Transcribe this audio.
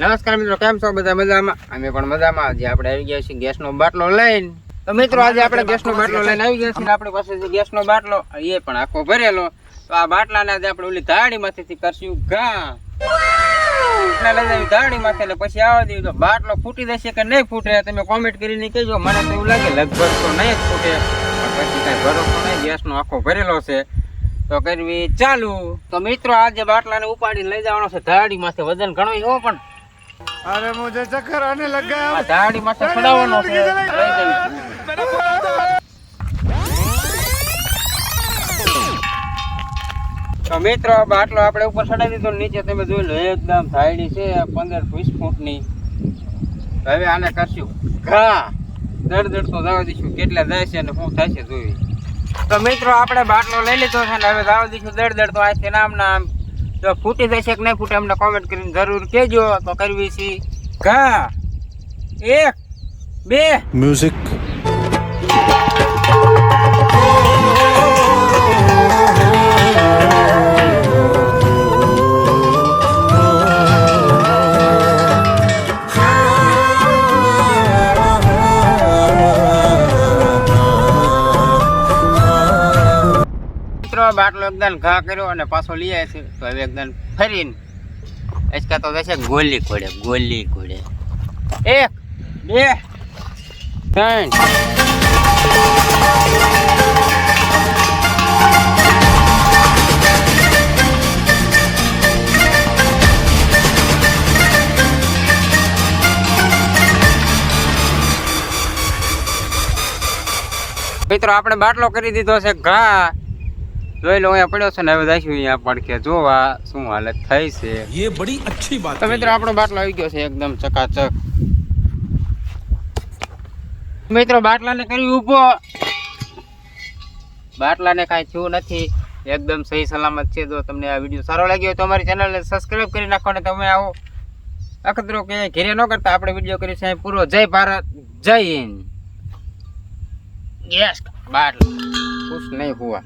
નમસ્કાર મિત્રો, કેમ છો? બધા મજામાં? અમે પણ મજામાં. આજે આપણે આવી ગયા છીએ ગેસનો બાટલો લઈને. તો મિત્રો, આજે આપણે ગેસનો બાટલો લઈને આવી ગયા છીએ આપણી પાસે છે ગેસનો બાટલો, એ પણ આખો ભરેલો. તો આ બાટલાને આજે આપણે ઓલી ધાડીમાંથી કરશું ઘા. ધાડીમાંથી એટલે પછી આવવા દેવી. તો બાટલો ફૂટી જશે કે નહીં ફૂટે, તમે કોમેન્ટ કરીને કહેજો. મને એવું લાગે, લગભગ તો નહીં જ ફૂટે. પછી કાંઈ ભરોસો નહીં, ગેસનો આખો ભરેલો છે. તો કરવી ચાલુ. તો મિત્રો આજે બાટલાને ઉપાડીને લઈ જવાનો છે ધાડીમાંથી વજન ઘણો એવો પણ અરે મુજે ચક્કર આને લગાવ દાડી તો મિત્રો બાટલો આપણે ઉપર ચડાવી દીધો નીચે તમે જોઈ લો એકદમ થાયડી છે પંદર વીસ ફૂટની. હવે આને કરશું. ઘા. દર દડ તો દાવા દઈશું કેટલા જાય છે અને શું થાય છે જોઈ. તો મિત્રો આપણે બાટલો લઈ લીધો છે ને હવે દાવા દઈશું દડ દડ તો આ છે નામ નામ જો ફૂટી જશે કે નહીં ફૂટે અમને કોમેન્ટ કરીને જરૂર કેજો તો કરવી છે. કા? એક, બે. મ્યુઝિક મિત્રો બાટલો એકદમ ઘા કર્યો અને પાછો લઈ આવે છે તો હવે એકદમ ફરીને એચકા તો થશે ગોલી કોડે ગોલી કોડે એક, બે, ત્રણ. મિત્રો, આપણે બાટલો કરી દીધો છે ઘા. જોઈ લો અહીંયા પડ્યો છે ને હવે જઈશું અહીંયા પડખે. જોવા શું હાલત થઈ છે. એ બડી અચ્છી વાત તો આપણો બાટલો આવી ગયો છે એકદમ ચકાચક. મિત્રો બાટલાને કર્યું ઊભો. બાટલાને કાંઈ થયું નથી. એકદમ સહી સલામત છે. જો તમને આ વીડિયો સારો લાગ્યો તો અમારી ચેનલને સબસ્ક્રાઈબ કરી નાખો ને તમે આવો. અખતરો કે ઘેરે ન કરતા આપણે વીડિયો કરીશું અહીં પૂરો. જય ભારત જય હિન્દ. બાટલો. ખુશ નહીં હુઆ